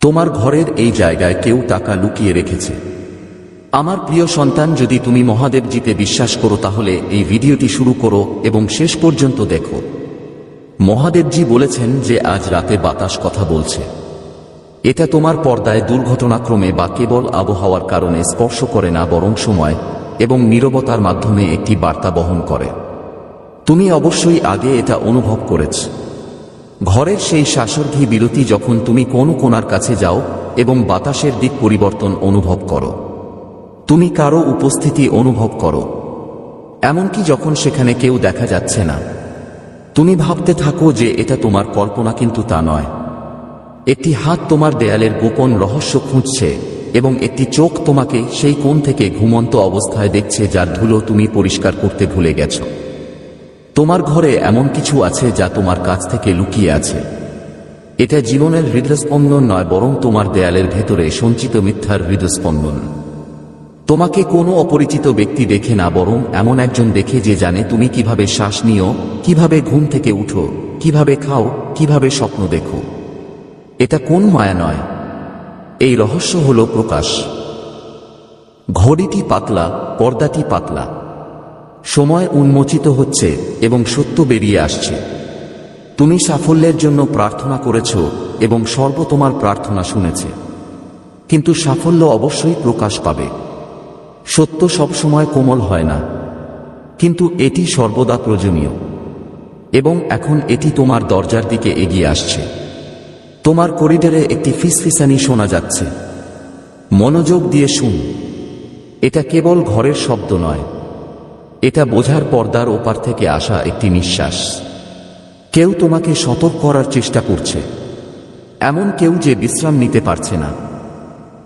তোমার ঘরের এই জায়গায় কেউ টাকা লুকিয়ে রেখেছে। আমার প্রিয় সন্তান, যদি তুমি মহাদেবজিতে বিশ্বাস করো, তাহলে এই ভিডিওটি শুরু করো এবং শেষ পর্যন্ত দেখো। মহাদেবজি বলেছেন যে, আজ রাতে বাতাস কথা বলছে। এটা তোমার পর্দায় দুর্ঘটনাক্রমে বা কেবল আবহাওয়ার কারণে স্পর্শ করে না, বরং সময় এবং নীরবতার মাধ্যমে একটি বার্তা বহন করে। তুমি অবশ্যই আগে এটা অনুভব করেছ। ঘরের সেই শাসর্ঘী বিরতি যখন তুমি কোন কোনার কাছে যাও এবং বাতাসের দিক পরিবর্তন অনুভব করো। তুমি কারও উপস্থিতি অনুভব করো। এমনকি যখন সেখানে কেউ দেখা যাচ্ছে না। তুমি ভাবতে থাকো যে এটা তোমার কল্পনা কিন্তু তা নয়। একটি হাত তোমার দেয়ালের গোপন রহস্য খুঁজছে এবং একটি চোখ তোমাকে সেই কোণ থেকে ঘুমন্ত অবস্থায় দেখছে যার ধুলো তুমি পরিষ্কার করতে ভুলে গেছো। তোমার ঘরে এমন কিছু আছে যা তোমার কাছ থেকে লুকিয়ে আছে। এটা জীবনের হৃদস্পন্দন নয়, বরং তোমার দেয়ালের ভেতরে সঞ্চিত মিথ্যার হৃদস্পন্দন। তোমাকে কোনো অপরিচিত ব্যক্তি দেখে না, বরং এমন একজন দেখে যে জানে তুমি কীভাবে শ্বাস নিও, কীভাবে ঘুম থেকে উঠো, কীভাবে খাও, কীভাবে স্বপ্ন দেখো। এটা কোন মায়া নয়? এই রহস্য হল প্রকাশ। ঘড়িটি পাতলা, পর্দাটি পাতলা। সময় উন্মোচিত হচ্ছে এবং সত্য বেরিয়ে আসছে। তুমি সাফল্যের জন্য প্রার্থনা করেছ এবং সর্ব তোমার প্রার্থনা শুনেছে। কিন্তু সাফল্য অবশ্যই প্রকাশ পাবে। সত্য সবসময় কোমল হয় না। কিন্তু এটি সর্বদা প্রয়োজনীয়। এবং এখন এটি তোমার দরজার দিকে এগিয়ে আসছে। তোমার করিডোরে একটি ফিসফিসানি শোনা যাচ্ছে। মনোযোগ দিয়ে শুন। এটা কেবল ঘরের শব্দ নয়। এটা বোঝার পর্দার ওপার থেকে আসা একটি নিঃশ্বাস। কেউ তোমাকে সতর্ক করার চেষ্টা করছে। এমন কেউ যে বিশ্রাম নিতে পারছে না।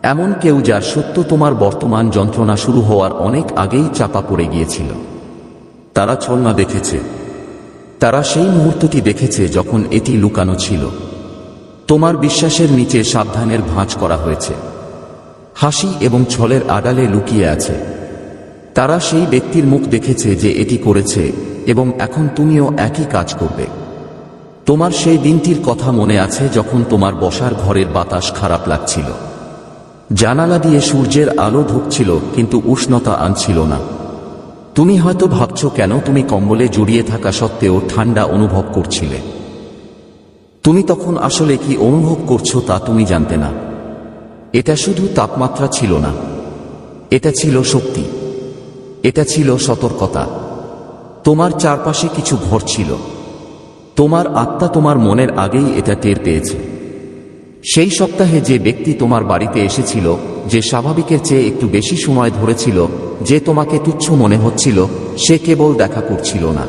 এমন কেউ যার সত্য তোমার বর্তমান যন্ত্রণা শুরু হওয়ার অনেক আগেই চাপা পড়ে গিয়েছিল। তারা ছলনা দেখেছে। তারা সেই মুহূর্তটি দেখেছে যখন এটি লুকানো ছিল। তোমার বিশ্বাসের নিচে সাবধানের ভাঁজ করা হয়েছে। হাসি এবং ছলের আড়ালে লুকিয়ে আছে। তারা সেই ব্যক্তির মুখ দেখেছে যে এটি করেছে, এবং এখন তুমিও একই কাজ করবে। তোমার সেই দিনটির কথা মনে আছে যখন তোমার বসার ঘরের বাতাস খারাপ লাগছিল। জানালা দিয়ে সূর্যের আলো ঢুকছিল কিন্তু উষ্ণতা আনছিল না। তুমি হয়তো ভাবছ, কেন তুমি কম্বলে জড়িয়ে থাকা সত্ত্বেও ঠান্ডা অনুভব করছিলে? তুমি তখন আসলে কি অনুভব করছ তা তুমি জানতে না। এটা শুধু তাপমাত্রা ছিল না। এটা ছিল শক্তি। এটা ছিল সতর্কতা। তোমার চারপাশে কিছু ঘটছিল তোমার আত্মা তোমার মনের আগেই এটা টের পেয়েছে। সেই সপ্তাহে যে ব্যক্তি তোমার বাড়িতে এসেছিল, যে স্বাভাবিকের চেয়ে একটু বেশি সময় ধরেছিল, যে তোমাকে তুচ্ছ মনে হচ্ছিল, সে কেবল দেখা করছিল না।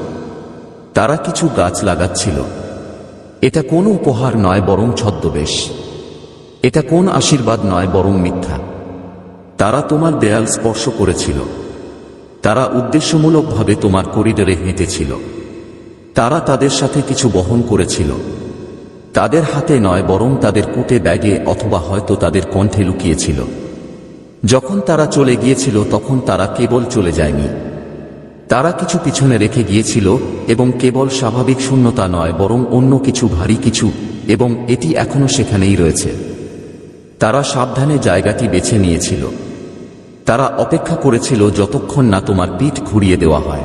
তারা কিছু গাছ লাগাচ্ছিল। এটা কোনো উপহার নয় বরং ছদ্মবেশ। এটা কোন আশীর্বাদ নয় বরং মিথ্যা। তারা তোমার দেয়াল স্পর্শ করেছিল। তারা উদ্দেশ্যমূলকভাবে তোমার করিডোরে হেঁটেছিল। তারা তাদের সাথে কিছু বহন করেছিল। তাদের হাতে নয়, বরং তাদের কুটে ব্যাগে অথবা হয়তো তাদের কণ্ঠে লুকিয়েছিল। যখন তারা চলে গিয়েছিল, তখন তারা কেবল চলে যায়নি। তারা কিছু পিছনে রেখে গিয়েছিল, এবং কেবল স্বাভাবিক শূন্যতা নয়, বরং অন্য কিছু ভারী কিছু, এবং এটি এখনও সেখানেই রয়েছে। তারা সাবধানে জায়গাটি বেছে নিয়েছিল। তারা অপেক্ষা করেছিল যতক্ষণ না তোমার পিঠ ঘুরিয়ে দেওয়া হয়।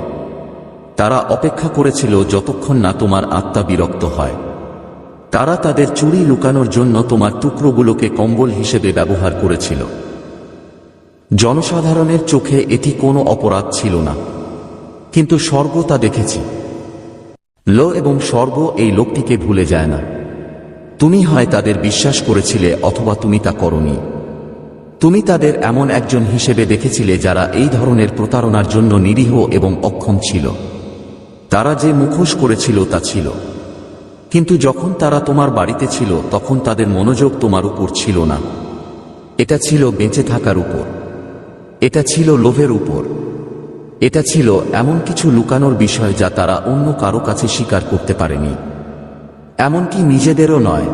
তারা অপেক্ষা করেছিল যতক্ষণ না তোমার আত্মা বিরক্ত হয়। তারা তাদের চুরি লুকানোর জন্য তোমার টুকরোগুলোকে কম্বল হিসেবে ব্যবহার করেছিল। জনসাধারণের চোখে এটি কোনো অপরাধ ছিল না। কিন্তু স্বর্গ তা দেখেছি। ল এবং স্বর্গ এই লোকটিকে ভুলে যায় না। তুমি হয় তাদের বিশ্বাস করেছিলে অথবা তুমি তা করনি। তুমি তাদের এমন একজন হিসেবে দেখেছিলে যারা এই ধরনের প্রতারণার জন্য নিরীহ এবং অক্ষম ছিল। তারা যে মুখোশ করেছিল তা ছিল। কিন্তু যখন তারা তোমার বাড়িতে ছিল, তখন তাদের মনোযোগ তোমার উপর ছিল না। এটা ছিল বেঁচে থাকার উপর। এটা ছিল লোভের উপর। এটা ছিল এমন কিছু লুকানোর বিষয় যা তারা অন্য কারও কাছে স্বীকার করতে পারেনি। এমনকি নিজেদেরও নয়।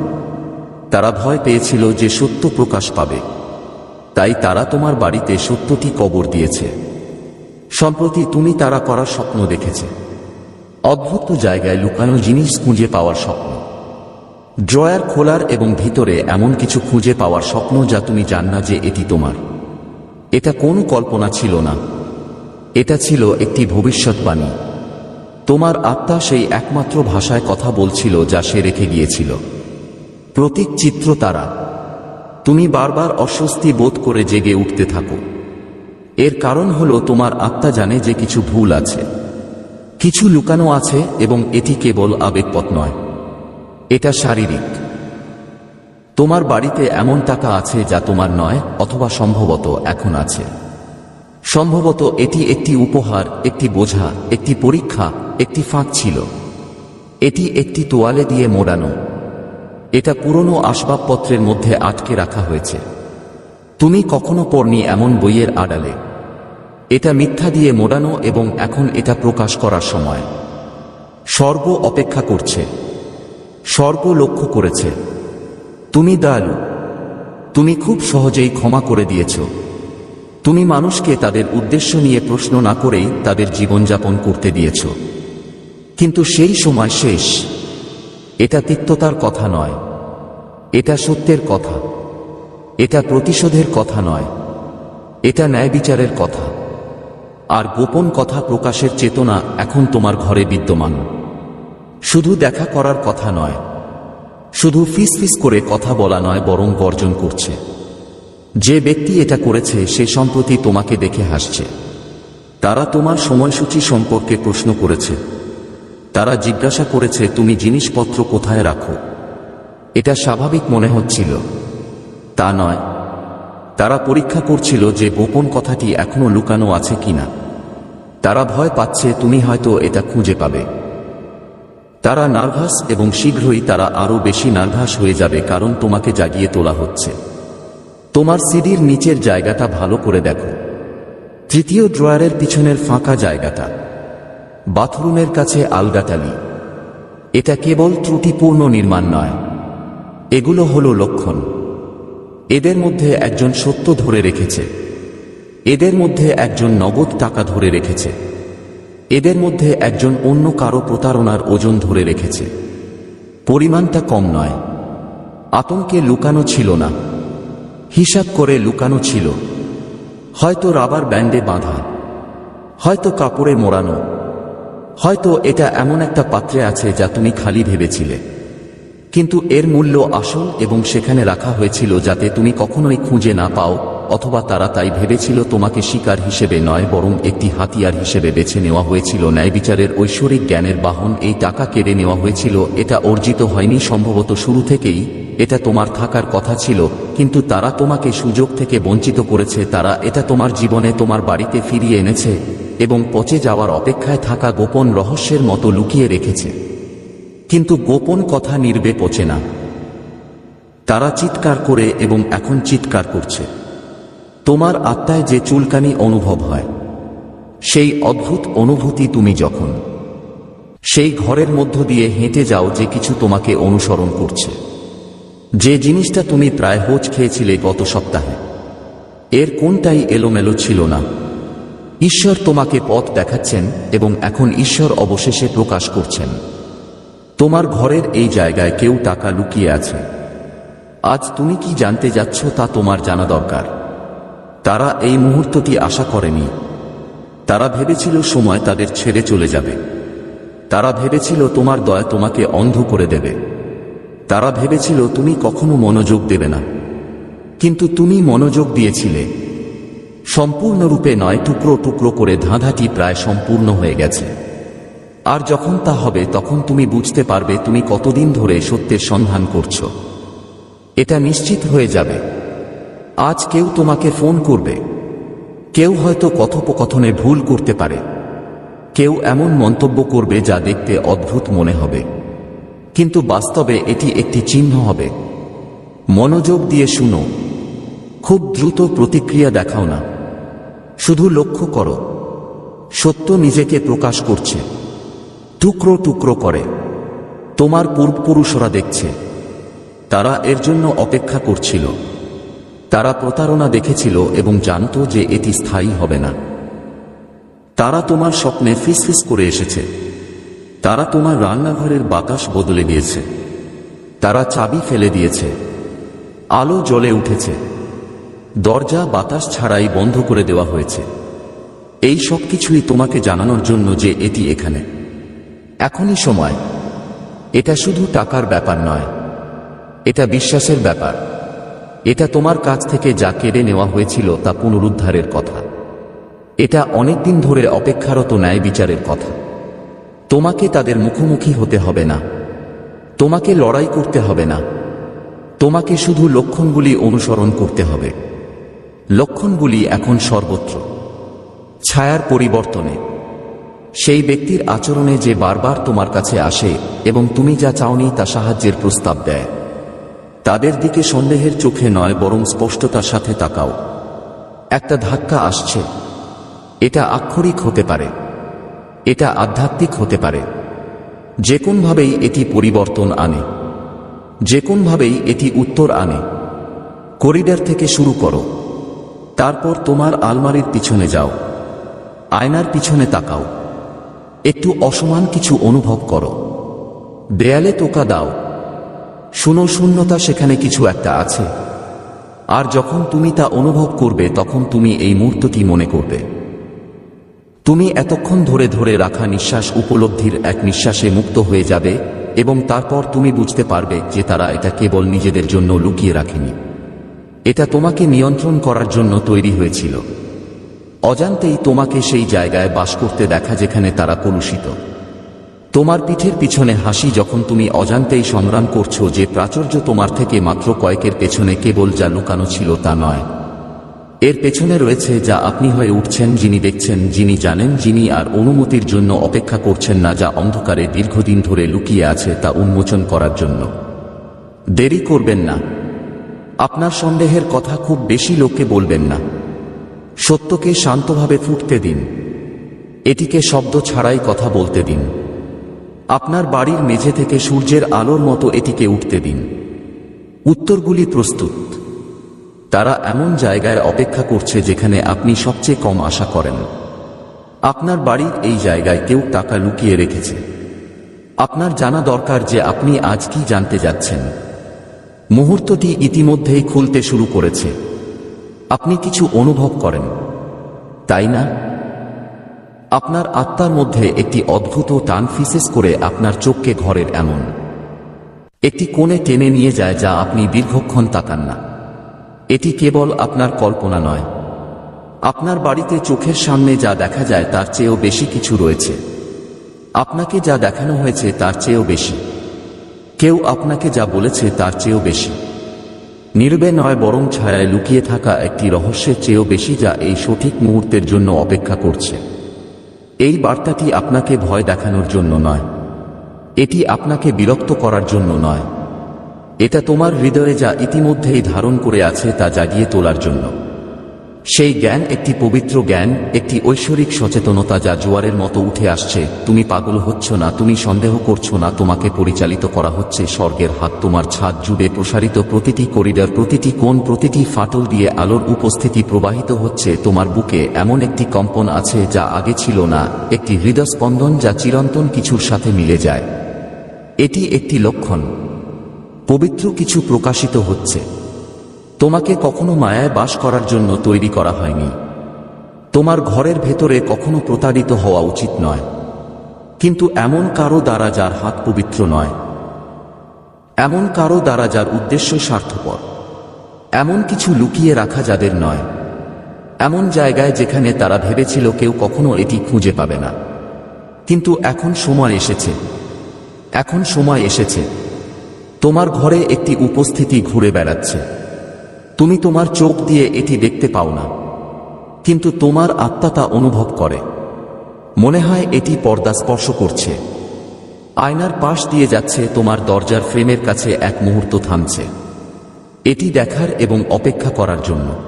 তারা ভয় পেয়েছিল যে সত্য প্রকাশ পাবে। তাই তারা তোমার বাড়িতে সত্যটি কবর দিয়েছে। সম্প্রতি তুমি তারা করার স্বপ্ন দেখেছে। অদ্ভুত জায়গায় লুকানো জিনিস খুঁজে পাওয়ার স্বপ্ন। ড্রয়ার খোলার এবং ভিতরে এমন কিছু খুঁজে পাওয়ার স্বপ্ন যা তুমি জান না যে এটি তোমার। এটা কোনো কল্পনা ছিল না। এটা ছিল একটি ভবিষ্যৎবাণী। তোমার আত্মা সেই একমাত্র ভাষায় কথা বলছিল যা সে রেখে গিয়েছিল। প্রতীক চিত্র তারা। তুমি বারবার অস্বস্তি বোধ করে জেগে উঠতে থাকো। এর কারণ হল তোমার আত্মা জানে যে কিছু ভুল আছে। কিছু লুকানো আছে এবং এটি কেবল আবেগপথ নয়। এটা শারীরিক। তোমার বাড়িতে এমন টাকা আছে যা তোমার নয় অথবা সম্ভবত এখন আছে। সম্ভবত এটি একটি উপহার, একটি বোঝা, একটি পরীক্ষা, একটি ফাঁক ছিল। এটি একটি তোয়ালে দিয়ে মোড়ানো। এটা পুরনো আসবাবপত্রের মধ্যে আটকে রাখা হয়েছে। তুমি কখনো পড়নি এমন বইয়ের আড়ালে। এটা মিথ্যা দিয়ে মোড়ানো এবং এখন এটা প্রকাশ করার সময়। স্বর্গ অপেক্ষা করছে। স্বর্গ লক্ষ্য করেছে। তুমি দয়ালু তুমি খুব সহজেই ক্ষমা করে দিয়েছ। তুমি মানুষকে তাদের উদ্দেশ্য নিয়ে প্রশ্ন না করেই তাদের জীবনযাপন করতে দিয়েছ। কিন্তু সেই সময় শেষ। এটা তিক্ততার কথা নয়। এটা সত্যের কথা। এটা প্রতিশোধের কথা নয়। এটা ন্যায় বিচারের কথা। আর গোপন কথা প্রকাশের চেতনা এখন তোমার ঘরে বিদ্যমান। শুধু দেখা করার কথা নয়। শুধু ফিস ফিস করে কথা বলা নয় বরং গর্জন করছে। যে ব্যক্তি এটা করেছে, সে সম্প্রতি তোমাকে দেখে হাসছে। তারা তোমার সময়সূচি সম্পর্কে প্রশ্ন করেছে। তারা জিজ্ঞাসা করেছে, তুমি জিনিসপত্র কোথায় রাখো? এটা স্বাভাবিক মনে হচ্ছিল। তা নয়। তারা পরীক্ষা করছিল যে গোপন কথাটি এখনও লুকানো আছে কিনা। তারা ভয় পাচ্ছে, তুমি হয়তো এটা খুঁজে পাবে। তারা নার্ভাস এবং শীঘ্রই তারা আরও বেশি নার্ভাস হয়ে যাবে, কারণ তোমাকে জাগিয়ে তোলা হচ্ছে। তোমার সিডির নিচের জায়গাটা ভালো করে দেখো। তৃতীয় ড্রয়ারের পিছনের ফাঁকা জায়গাটা। বাথরুমের কাছে আলগাটালি এটা কেবল ত্রুটিপূর্ণ নির্মাণ নয়। এগুলো হলো লক্ষণ। এদের মধ্যে একজন সত্য ধরে রেখেছে। এদের মধ্যে একজন নগদ টাকা ধরে রেখেছে। এদের মধ্যে একজন অন্য কারও প্রতারণার ওজন ধরে রেখেছে। পরিমাণটা কম নয়। আতঙ্কে লুকানো ছিল না। হিসাব করে লুকানো ছিল। হয়তো রাবার ব্যান্ডে বাঁধা। হয়তো কাপড়ে মোড়ানো। হয়তো এটা এমন একটা পাত্রে আছে যা তুমি খালি ভেবেছিলে। কিন্তু এর মূল্য আসল এবং সেখানে রাখা হয়েছিল যাতে তুমি কখনোই খুঁজে না পাও, অথবা তারা তাই ভেবেছিল তোমাকে শিকার হিসেবে নয়, বরং একটি হাতিয়ার হিসেবে বেছে নেওয়া হয়েছিল। ন্যায় বিচারের ঐশ্বরিক জ্ঞানের বাহন এই টাকা কেড়ে নেওয়া হয়েছিল। এটা অর্জিত হয়নি, সম্ভবত শুরু থেকেই এটা তোমার থাকার কথা ছিল, কিন্তু তারা তোমাকে সুযোগ থেকে বঞ্চিত করেছে, তারা এটা তোমার জীবনে তোমার বাড়িতে ফিরিয়ে এনেছে, এবং পচে যাওয়ার অপেক্ষায় থাকা গোপন রহস্যের মতো লুকিয়ে রেখেছে। কিন্তু গোপন কথা নির্বে পচে না। তারা চিৎকার করে এবং এখন চিৎকার করছে। তোমার আত্মায় যে চুলকানি অনুভব হয়, সেই অদ্ভুত অনুভূতি তুমি যখন সেই ঘরের মধ্য দিয়ে হেঁটে যাও যে কিছু তোমাকে অনুসরণ করছে। যে জিনিসটা তুমি প্রায় হোচ খেয়েছিলে গত সপ্তাহে, এর কোনটাই এলোমেলো ছিল না। ঈশ্বর তোমাকে পথ দেখাচ্ছেন এবং এখন ঈশ্বর অবশেষে প্রকাশ করছেন। তোমার ঘরের এই জায়গায় কেউ টাকা লুকিয়ে আছে। আজ তুমি কি জানতে যাচ্ছ তা তোমার জানা দরকার। তারা এই মুহূর্তটি আশা করেনি। তারা ভেবেছিল সময় তাদের ছেড়ে চলে যাবে। তারা ভেবেছিল তোমার দয়া তোমাকে অন্ধ করে দেবে। তারা ভেবেছিল তুমি কখনো মনোযোগ দেবে না। কিন্তু তুমি মনোযোগ দিয়েছিলে। সম্পূর্ণরূপে নয়, টুকরো টুকরো করে ধাঁধাটি প্রায় সম্পূর্ণ হয়ে গেছে। আর যখন তা হবে, তখন তুমি বুঝতে পারবে তুমি কতদিন ধরে সত্যের সন্ধান করছ। এটা নিশ্চিত হয়ে যাবে। আজ কেউ তোমাকে ফোন করবে। কেউ হয়তো কথোপকথনে ভুল করতে পারে। কেউ এমন মন্তব্য করবে যা দেখতে অদ্ভুত মনে হবে। কিন্তু বাস্তবে এটি একটি চিহ্ন হবে। মনোযোগ দিয়ে শুনো। খুব দ্রুত প্রতিক্রিয়া দেখাও না। শুধু লক্ষ্য করো। সত্য নিজেকে প্রকাশ করছে। টুকরো টুকরো করে। তোমার পূর্বপুরুষরা দেখছে। তারা এর জন্য অপেক্ষা করছিল। তারা প্রতারণা দেখেছিল এবং জানত যে এটি স্থায়ী হবে না। তারা তোমার স্বপ্নে ফিসফিস করে এসেছে। তারা তোমার রান্নাঘরের বাতাস বদলে দিয়েছে। তারা চাবি ফেলে দিয়েছে। আলো জ্বলে উঠেছে। দরজা বাতাস ছাড়াই বন্ধ করে দেওয়া হয়েছে। এই সব কিছুই তোমাকে জানানোর জন্য যে এটি এখানে। এখনই সময়। এটা শুধু টাকার ব্যাপার নয়। এটা বিশ্বাসের ব্যাপার। এটা তোমার কাছ থেকে যা কেড়ে নেওয়া হয়েছিল তা পুনরুদ্ধারের কথা। এটা অনেকদিন ধরে অপেক্ষারত ন্যায় বিচারের কথা। তোমাকে তাদের মুখোমুখি হতে হবে না। তোমাকে লড়াই করতে হবে না। তোমাকে শুধু লক্ষণগুলি অনুসরণ করতে হবে। লক্ষণগুলি এখন সর্বত্র। ছায়ার পরিবর্তনে। সেই ব্যক্তির আচরণে যে বারবার তোমার কাছে আসে এবং তুমি যা চাওনি তা সাহায্যের প্রস্তাব দেয়। তাদের দিকে সন্দেহের চোখে নয়, বরং স্পষ্টতার সাথে তাকাও। একটা ধাক্কা আসছে। এটা আক্ষরিক হতে পারে। এটা আধ্যাত্মিক হতে পারে। যে কোনভাবেই এটি পরিবর্তন আনে। যে কোনভাবেই এটি উত্তর আনে। করিডর থেকে শুরু করো। তারপর তোমার আলমারির পিছনে যাও। আয়নার পিছনে তাকাও। একটু অসমান কিছু অনুভব করো। দেয়ালে তোকা দাও। শুনো, শূন্যতা সেখানে কিছু একটা আছে। আর যখন তুমি তা অনুভব করবে, তখন তুমি এই মুহূর্তটি মনে করবে। তুমি এতক্ষণ ধরে ধরে রাখা নিঃশ্বাস উপলব্ধির এক নিঃশ্বাসে মুক্ত হয়ে যাবে এবং তারপর তুমি বুঝতে পারবে যে তারা এটা কেবল নিজেদের জন্য লুকিয়ে রাখেনি। এটা তোমাকে নিয়ন্ত্রণ করার জন্য তৈরি হয়েছিল। অজান্তেই তোমাকে সেই জায়গায় বাস করতে দেখা যেখানে তারা কলুষিত। তোমার পিঠের পিছনে হাসি যখন তুমি অজান্তেই সংগ্রাম করছ যে প্রাচুর্য তোমার থেকে মাত্র কয়েকের পেছনে কেবল যা লুকানো ছিল তা নয়। এর পেছনে রয়েছে যা আপনি হয়ে উঠছেন, যিনি দেখছেন, যিনি জানেন, যিনি আর অনুমতির জন্য অপেক্ষা করছেন না, যা অন্ধকারে দীর্ঘদিন ধরে লুকিয়ে আছে তা উন্মোচন করার জন্য। দেরি করবেন না। আপনার সন্দেহের কথা খুব বেশি লোককে বলবেন না। সত্যকে শান্তভাবে ফুটতে দিন। এটিকে শব্দ ছাড়াই কথা বলতে দিন। আপনার বাড়ির মেঝে থেকে সূর্যের আলোর মতো এটিকে উঠতে দিন। উত্তরগুলি প্রস্তুত। তারা এমন জায়গায় অপেক্ষা করছে যেখানে আপনি সবচেয়ে কম আশা করেন। আপনার বাড়ির এই জায়গায় কেউ টাকা লুকিয়ে রেখেছে। আপনার জানা দরকার যে আপনি আজ কি জানতে যাচ্ছেন। মুহূর্তটি ইতিমধ্যেই খুলতে শুরু করেছে। আপনি কিছু অনুভব করেন। তাই না? আপনার আত্মার মধ্যে একটি অদ্ভুত টান ফিসেস করে আপনার চোখকে ঘরের এমন। একটি কোণে টেনে নিয়ে যায় যা আপনি দীর্ঘক্ষণ তাকান না। এটি কেবল আপনার কল্পনা নয়। আপনার বাড়িতে চোখের সামনে যা দেখা যায় তার চেয়েও বেশি কিছু রয়েছে। আপনাকে যা দেখানো হয়েছে তার চেয়েও বেশি। কেউ আপনাকে যা বলেছে তার চেয়েও বেশি। নীরবে নয় বরং ছায়ায় লুকিয়ে থাকা একটি রহস্যের চেয়েও বেশি যা এই সঠিক মুহূর্তের জন্য অপেক্ষা করছে। এই বার্তাটি আপনাকে ভয় দেখানোর জন্য নয়। এটি আপনাকে বিরক্ত করার জন্য নয়। এটা তোমার হৃদয়ে যা ইতিমধ্যেই ধারণ করে আছে তা জাগিয়ে তোলার জন্য। সেই জ্ঞান একটি পবিত্র জ্ঞান, একটি ঐশ্বরিক সচেতনতা যা জোয়ারের মতো উঠে আসছে, তুমি পাগল হচ্ছ না, তুমি সন্দেহ করছ না, তোমাকে পরিচালিত করা হচ্ছে স্বর্গের হাত, তোমার ছাদ জুড়ে প্রসারিত প্রতিটি করিডর, প্রতিটি কোণ, প্রতিটি ফাটল দিয়ে আলোর উপস্থিতি প্রবাহিত হচ্ছে, তোমার বুকে এমন একটি কম্পন আছে যা আগে ছিল না, একটি হৃদস্পন্দন যা চিরন্তন কিছুর সাথে মিলে যায়। এটি একটি লক্ষণ। পবিত্র কিছু প্রকাশিত হচ্ছে। তোমাকে কখনো মায়ায় বাস করার জন্য তৈরি করা হয়নি। তোমার ঘরের ভেতরে কখনো প্রতারিত হওয়া উচিত নয়। কিন্তু এমন কারও দ্বারা যার হাত পবিত্র নয়। এমন কারও দ্বারা যার উদ্দেশ্য স্বার্থপর। এমন কিছু লুকিয়ে রাখা যাদের নয়। এমন জায়গায় যেখানে তারা ভেবেছিল কেউ কখনো এটি খুঁজে পাবে না। কিন্তু এখন সময় এসেছে। এখন সময় এসেছে। তোমার ঘরে একটি উপস্থিতি ঘুরে বেড়াচ্ছে। তুমি তোমার চোখ দিয়ে এটি দেখতে পাও না। কিন্তু তোমার আত্মা তা অনুভব করে। মনে হয় এটি পর্দা স্পর্শ করছে। আয়নার পাশ দিয়ে যাচ্ছে তোমার দরজার ফ্রেমের কাছে এক মুহূর্ত থামছে। এটি দেখার এবং অপেক্ষা করার জন্য।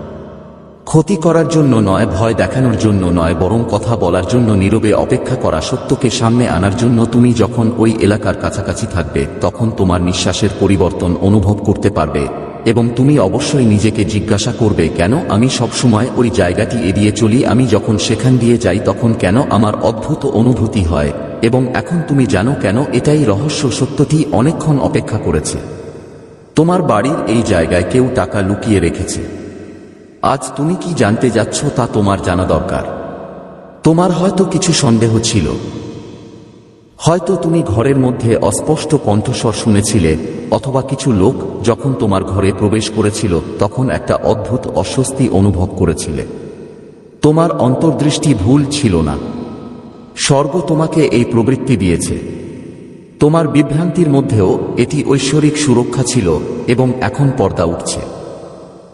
ক্ষতি করার জন্য নয়, ভয় দেখানোর জন্য নয়, বরং কথা বলার জন্য নীরবে অপেক্ষা করা সত্যকে সামনে আনার জন্য তুমি যখন ওই এলাকার কাছাকাছি থাকবে, তখন তোমার নিঃশ্বাসের পরিবর্তন অনুভব করতে পারবে। এবং তুমি অবশ্যই নিজেকে জিজ্ঞাসা করবে, কেন আমি সবসময় ওই জায়গাটি এড়িয়ে চলি, আমি যখন সেখান দিয়ে যাই তখন কেন আমার অদ্ভুত অনুভূতি হয়? এবং এখন তুমি জানো কেন এটাই রহস্য সত্যটি অনেকক্ষণ অপেক্ষা করেছে। তোমার বাড়ির এই জায়গায় কেউ টাকা লুকিয়ে রেখেছে। আজ তুমি কি জানতে যাচ্ছ তা তোমার জানা দরকার। তোমার হয়তো কিছু সন্দেহ ছিল। হয়তো তুমি ঘরের মধ্যে অস্পষ্ট কণ্ঠস্বর শুনেছিলে, অথবা কিছু লোক যখন তোমার ঘরে প্রবেশ করেছিল, তখন একটা অদ্ভুত অস্বস্তি অনুভব করেছিলে। তোমার অন্তর্দৃষ্টি ভুল ছিল না। স্বর্গ তোমাকে এই প্রবৃত্তি দিয়েছে। তোমার বিভ্রান্তির মধ্যেও এটি ঐশ্বরিক সুরক্ষা ছিল, এবং এখন পর্দা উঠছে।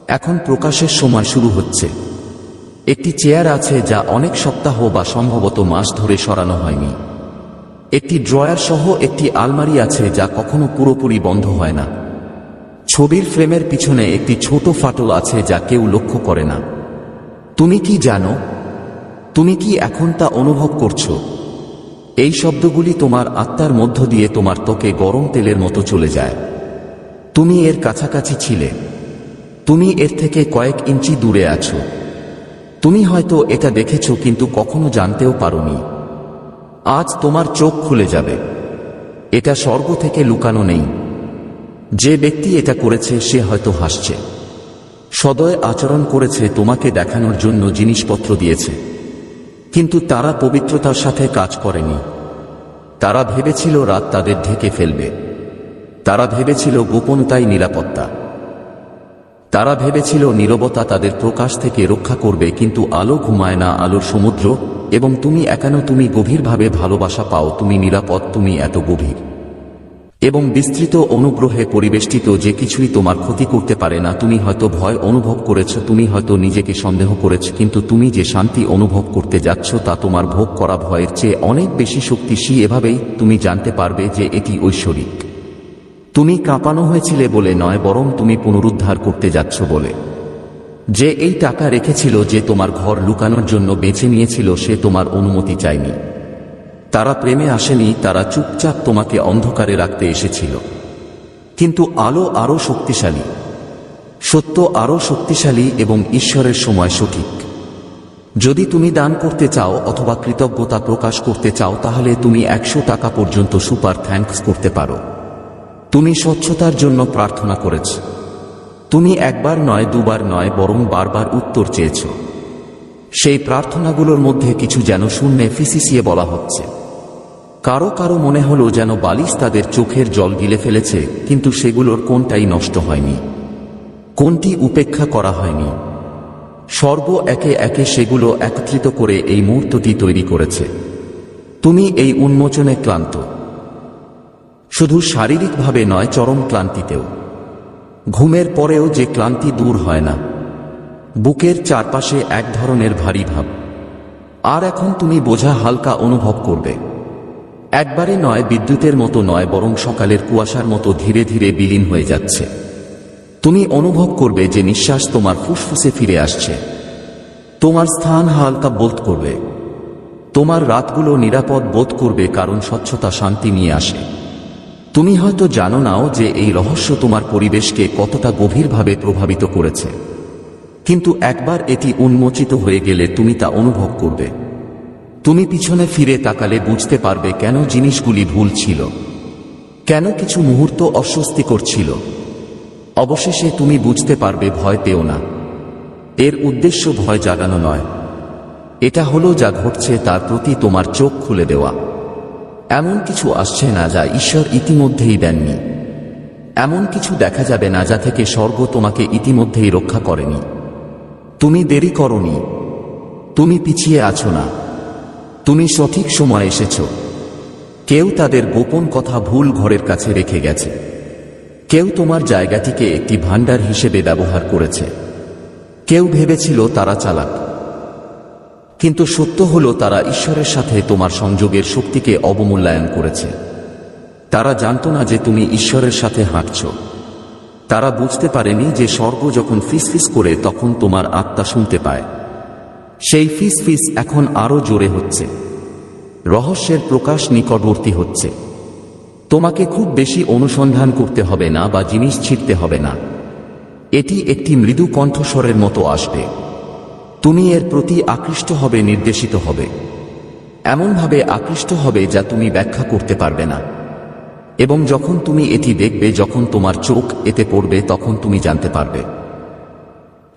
এখন প্রকাশের সময় শুরু হচ্ছে। একটি চেয়ার আছে যা অনেক সপ্তাহ বা সম্ভবত মাস ধরে সরানো হয়নি। একটি ড্রয়ার সহ একটি আলমারি আছে যা কখনো পুরোপুরি বন্ধ হয় না। ছবির ফ্রেমের পিছনে একটি ছোট ফাটল আছে যা কেউ লক্ষ্য করে না। তুমি কি জানো? তুমি কি এখন তা অনুভব করছ? এই শব্দগুলি তোমার আত্মার মধ্য দিয়ে তোমার তোকে গরম তেলের মতো চলে যায়। তুমি এর কাছাকাছি ছিলে। তুমি এর থেকে কয়েক ইঞ্চি দূরে আছো। তুমি হয়তো এটা দেখেছ কিন্তু কখনো জানতেও পারোনি। আজ তোমার চোখ খুলে যাবে। এটা স্বর্গ থেকে লুকানো নেই। যে ব্যক্তি এটা করেছে, সে হয়তো হাসছে। সদয় আচরণ করেছে, তোমাকে দেখানোর জন্য জিনিসপত্র দিয়েছে। কিন্তু তারা পবিত্রতার সাথে কাজ করেনি। তারা ভেবেছিল রাত তাদের ঢেকে ফেলবে। তারা ভেবেছিল গোপনতাই নিরাপত্তা। তারা ভেবেছিল নীরবতা তাদের প্রকাশ থেকে রক্ষা করবে, কিন্তু আলো ঘুমায় না, আলোর সমুদ্র, এবং তুমি একানো তুমি গভীরভাবে ভালোবাসা পাও, তুমি নিরাপদ, তুমি এত গভীর। এবং বিস্তৃত অনুগ্রহে পরিবেষ্টিত যে কিছুই তোমার ক্ষতি করতে পারে না, তুমি হয়তো ভয় অনুভব করেছ, তুমি হয়তো নিজেকে সন্দেহ করেছ, কিন্তু তুমি যে শান্তি অনুভব করতে যাচ্ছ তা তোমার ভোগ করা ভয়ের চেয়ে অনেক বেশি শক্তিশী এভাবেই তুমি জানতে পারবে যে এটি ঐশ্বরিক। তুমি কাঁপানো হয়েছিলে বলে নয়, বরং তুমি পুনরুদ্ধার করতে যাচ্ছ বলে। যে এই টাকা রেখেছিল যে তোমার ঘর লুকানোর জন্য বেছে নিয়েছিল, সে তোমার অনুমতি চায়নি। তারা প্রেমে আসেনি, তারা চুপচাপ তোমাকে অন্ধকারে রাখতে এসেছিল। কিন্তু আলো আরও শক্তিশালী। সত্য আরও শক্তিশালী এবং ঈশ্বরের সময় সঠিক। যদি তুমি দান করতে চাও অথবা কৃতজ্ঞতা প্রকাশ করতে চাও, তাহলে তুমি একশো টাকা পর্যন্ত সুপার থ্যাঙ্কস করতে পারো। তুমি স্বচ্ছতার জন্য প্রার্থনা করেছ। তুমি একবার নয়, দুবার নয়, বরং বারবার উত্তর চেয়েছ। সেই প্রার্থনাগুলোর মধ্যে কিছু যেন শূন্যে ফিসিসিয়ে বলা হচ্ছে। কারও কারও মনে হলো যেন বালিশ তাদের চোখের জল গিলে ফেলেছে, কিন্তু সেগুলোর কোনটাই নষ্ট হয়নি। কোনটি উপেক্ষা করা হয়নি। সর্ব একে একে সেগুলো একত্রিত করে এই মুহূর্তটি তৈরি করেছে। তুমি এই উন্মোচনে ক্লান্ত। শুধু শারীরিকভাবে নয়, চরম ক্লান্তিতেও। ঘুমের পরেও যে ক্লান্তি দূর হয় না। বুকের চারপাশে এক ধরনের ভারী ভাব। আর এখন তুমি বোঝা হালকা অনুভব করবে। একবারে নয়, বিদ্যুতের মতো নয়, বরং সকালের কুয়াশার মতো ধীরে ধীরে বিলীন হয়ে যাচ্ছে। তুমি অনুভব করবে যে নিঃশ্বাস তোমার ফুসফুসে ফিরে আসছে। তোমার স্থান হালকা বোধ করবে। তোমার রাতগুলো নিরাপদ বোধ করবে কারণ স্বচ্ছতা শান্তি নিয়ে আসে। তুমি হয়তো জানো নাও যে এই রহস্য তোমার পরিবেশকে কতটা গভীরভাবে প্রভাবিত করেছে। কিন্তু একবার এটি উন্মোচিত হয়ে গেলে তুমি তা অনুভব করবে। তুমি পিছনে ফিরে তাকালে বুঝতে পারবে কেন জিনিসগুলি ভুল ছিল। কেন কিছু মুহূর্ত অস্বস্তিকর ছিল। অবশেষে তুমি বুঝতে পারবে ভয় পেও না। এর উদ্দেশ্য ভয় জাগানো নয়। এটা হলো যা ঘটছে তার প্রতি তোমার চোখ খুলে দেওয়া। এমন কিছু আসছে না যা ঈশ্বর ইতিমধ্যেই দেননি। এমন কিছু দেখা যাবে না যা থেকে স্বর্গ তোমাকে ইতিমধ্যেই রক্ষা করেনি। তুমি দেরি করনি। তুমি পিছিয়ে আছো না। তুমি সঠিক সময় এসেছ। কেউ তাদের গোপন কথা ভুল ঘরের কাছে রেখে গেছে। কেউ তোমার জায়গাটিকে একটি ভাণ্ডার হিসেবে ব্যবহার করেছে। কেউ ভেবেছিল তারা চালাক। কিন্তু সত্য হলো তারা ঈশ্বরের সাথে তোমার সংযোগের শক্তিকে অবমূল্যায়ন করেছে। তারা জানত না যে তুমি ঈশ্বরের সাথে হাঁটছ। তারা বুঝতে পারেনি যে স্বর্গ যখন ফিসফিস করে তখন তোমার আত্মা শুনতে পায়। সেই ফিস ফিস এখন আরও জোরে হচ্ছে। রহস্যের প্রকাশ নিকটবর্তী হচ্ছে। তোমাকে খুব বেশি অনুসন্ধান করতে হবে না বা জিনিস ছিটতে হবে না। এটি একটি মৃদু কণ্ঠস্বরের মতো আসবে। তুমি এর প্রতি আকৃষ্ট হবে, নির্দেশিত হবে। এমনভাবে আকৃষ্ট হবে যা তুমি ব্যাখ্যা করতে পারবে না। এবং যখন তুমি এটি দেখবে, যখন তোমার চোখ এতে পড়বে, তখন তুমি জানতে পারবে।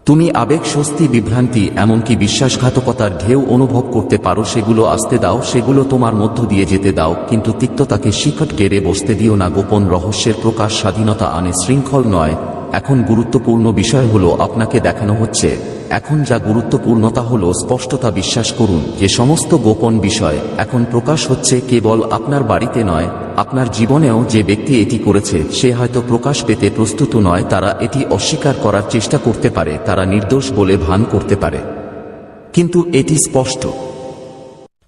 তুমি আবেগ, স্বস্তি, বিভ্রান্তি, এমনকি বিশ্বাসঘাতকতার ঢেউ অনুভব করতে পারো, সেগুলো আসতে দাও, সেগুলো তোমার মধ্য দিয়ে যেতে দাও, কিন্তু তিক্ততাকে শিকট গেড়ে বসতে দিও না। গোপন রহস্যের প্রকাশ স্বাধীনতা আনে, শৃঙ্খল নয় এখন গুরুত্বপূর্ণ বিষয় হলো আপনাকে দেখানো হচ্ছে, এখন যা গুরুত্বপূর্ণতা হলো স্পষ্টতা বিশ্বাস করুন, যে সমস্ত গোপন বিষয় এখন প্রকাশ হচ্ছে কেবল আপনার বাড়িতে নয়, আপনার জীবনেও যে ব্যক্তি এটি করেছে, সে হয়তো প্রকাশ পেতে প্রস্তুত নয়, তারা এটি অস্বীকার করার চেষ্টা করতে পারে, তারা নির্দোষ বলে ভান করতে পারে। কিন্তু এটি স্পষ্ট।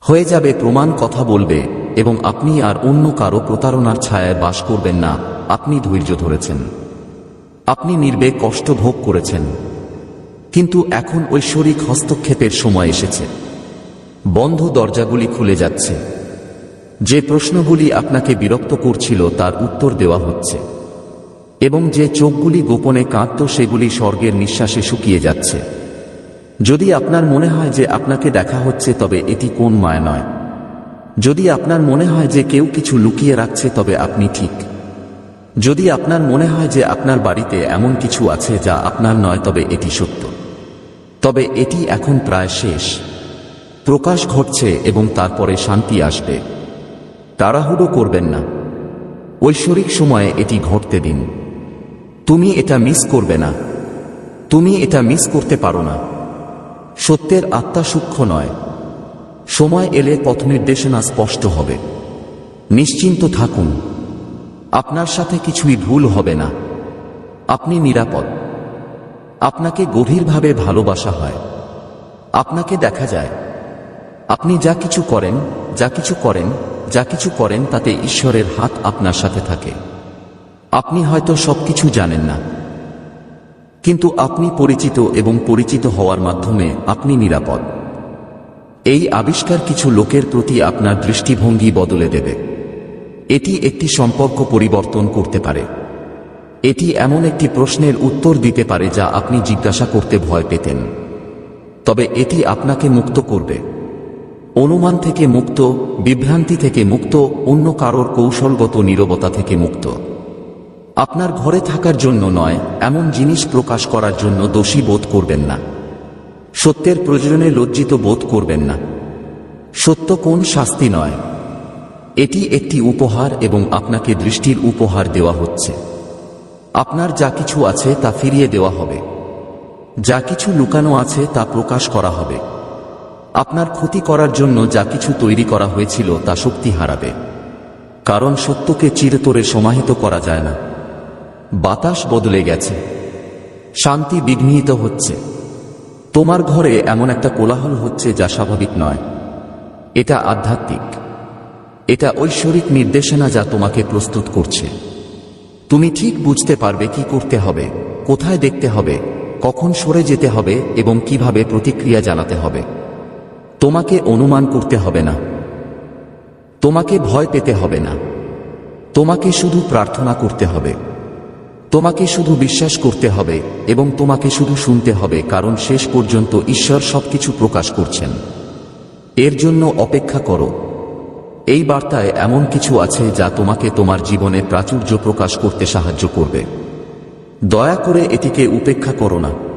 হয়ে যাবে প্রমাণ কথা বলবে, এবং আপনি আর অন্য কারও প্রতারণার ছায়ায় বাস করবেন না, আপনি ধৈর্য ধরেছেন। আপনি নির্বে কষ্ট ভোগ করেছেন। কিন্তু এখন ঐশ্বরিক হস্তক্ষেপের সময় এসেছে। বন্ধ দরজাগুলি খুলে যাচ্ছে। যে প্রশ্নগুলি আপনাকে বিরক্ত করছিল তার উত্তর দেওয়া হচ্ছে। এবং যে চোখগুলি গোপনে কাঁদত সেগুলি স্বর্গের নিঃশ্বাসে শুকিয়ে যাচ্ছে। যদি আপনার মনে হয় যে আপনাকে দেখা হচ্ছে, তবে এটি কোন মায়া নয়। যদি আপনার মনে হয় যে কেউ কিছু লুকিয়ে রাখছে, তবে আপনি ঠিক। যদি আপনার মনে হয় যে আপনার বাড়িতে এমন কিছু আছে যা আপনার নয়, তবে এটি সত্য। তবে এটি এখন প্রায় শেষ। প্রকাশ ঘটছে এবং তারপরে শান্তি আসবে। তাড়াহুড়ো করবেন না। ঐশ্বরিক সময়ে এটি ঘটতে দিন। তুমি এটা মিস করবে না। তুমি এটা মিস করতে পারো না। সত্যের আত্মা সূক্ষ্ম নয়। সময় এলে পথ নির্দেশনা স্পষ্ট হবে। নিশ্চিন্ত থাকুন। আপনার সাথে কিছুই ভুল হবে না। আপনি নিরাপদ। আপনাকে গভীরভাবে ভালোবাসা হয়। আপনাকে দেখা যায়। আপনি যা কিছু করেন, যা কিছু করেন, যা কিছু করেন তাতে ঈশ্বরের হাত আপনার সাথে থাকে। আপনি হয়তো সবকিছু জানেন না। কিন্তু আপনি পরিচিত এবং পরিচিত হওয়ার মাধ্যমে আপনি নিরাপদ। এই আবিষ্কার কিছু লোকের প্রতি আপনার দৃষ্টিভঙ্গি বদলে দেবে। এটি একটি সম্পর্ক পরিবর্তন করতে পারে। এটি এমন একটি প্রশ্নের উত্তর দিতে পারে যা আপনি জিজ্ঞাসা করতে ভয় পেতেন। তবে এটি আপনাকে মুক্ত করবে। অনুমান থেকে মুক্ত, বিভ্রান্তি থেকে মুক্ত, অন্য কারোর কৌশলগত নীরবতা থেকে মুক্ত। আপনার ঘরে থাকার জন্য নয়, এমন জিনিস প্রকাশ করার জন্য দোষী বোধ করবেন না। সত্যের প্রয়োজনে লজ্জিত বোধ করবেন না। সত্য কোন শাস্তি নয়। এটি একটি উপহার এবং আপনাকে দৃষ্টির উপহার দেওয়া হচ্ছে। আপনার যা কিছু আছে তা ফিরিয়ে দেওয়া হবে। যা কিছু লুকানো আছে তা প্রকাশ করা হবে। আপনার ক্ষতি করার জন্য যা কিছু তৈরি করা হয়েছিল তা শক্তি হারাবে। কারণ সত্যকে চিরতরে সমাহিত করা যায় না। বাতাস বদলে গেছে। শান্তি বিঘ্নিত হচ্ছে। তোমার ঘরে এমন একটা কোলাহল হচ্ছে যা স্বাভাবিক নয়। এটা আধ্যাত্মিক। এটা ঐশ্বরিক নির্দেশনা যা তোমাকে প্রস্তুত করছে। তুমি ঠিক বুঝতে পারবে কি করতে হবে, কোথায় দেখতে হবে, কখন সরে যেতে হবে এবং কীভাবে প্রতিক্রিয়া জানাতে হবে। তোমাকে অনুমান করতে হবে না। তোমাকে ভয় পেতে হবে না। তোমাকে শুধু প্রার্থনা করতে হবে। তোমাকে শুধু বিশ্বাস করতে হবে এবং তোমাকে শুধু শুনতে হবে কারণ শেষ পর্যন্ত ঈশ্বর সবকিছু প্রকাশ করছেন। এর জন্য অপেক্ষা করো। এই বার্তায় এমন কিছু আছে যা তোমাকে তোমার জীবনে প্রাচুর্য প্রকাশ করতে সাহায্য করবে। দয়া করে এটিকে উপেক্ষা করো না।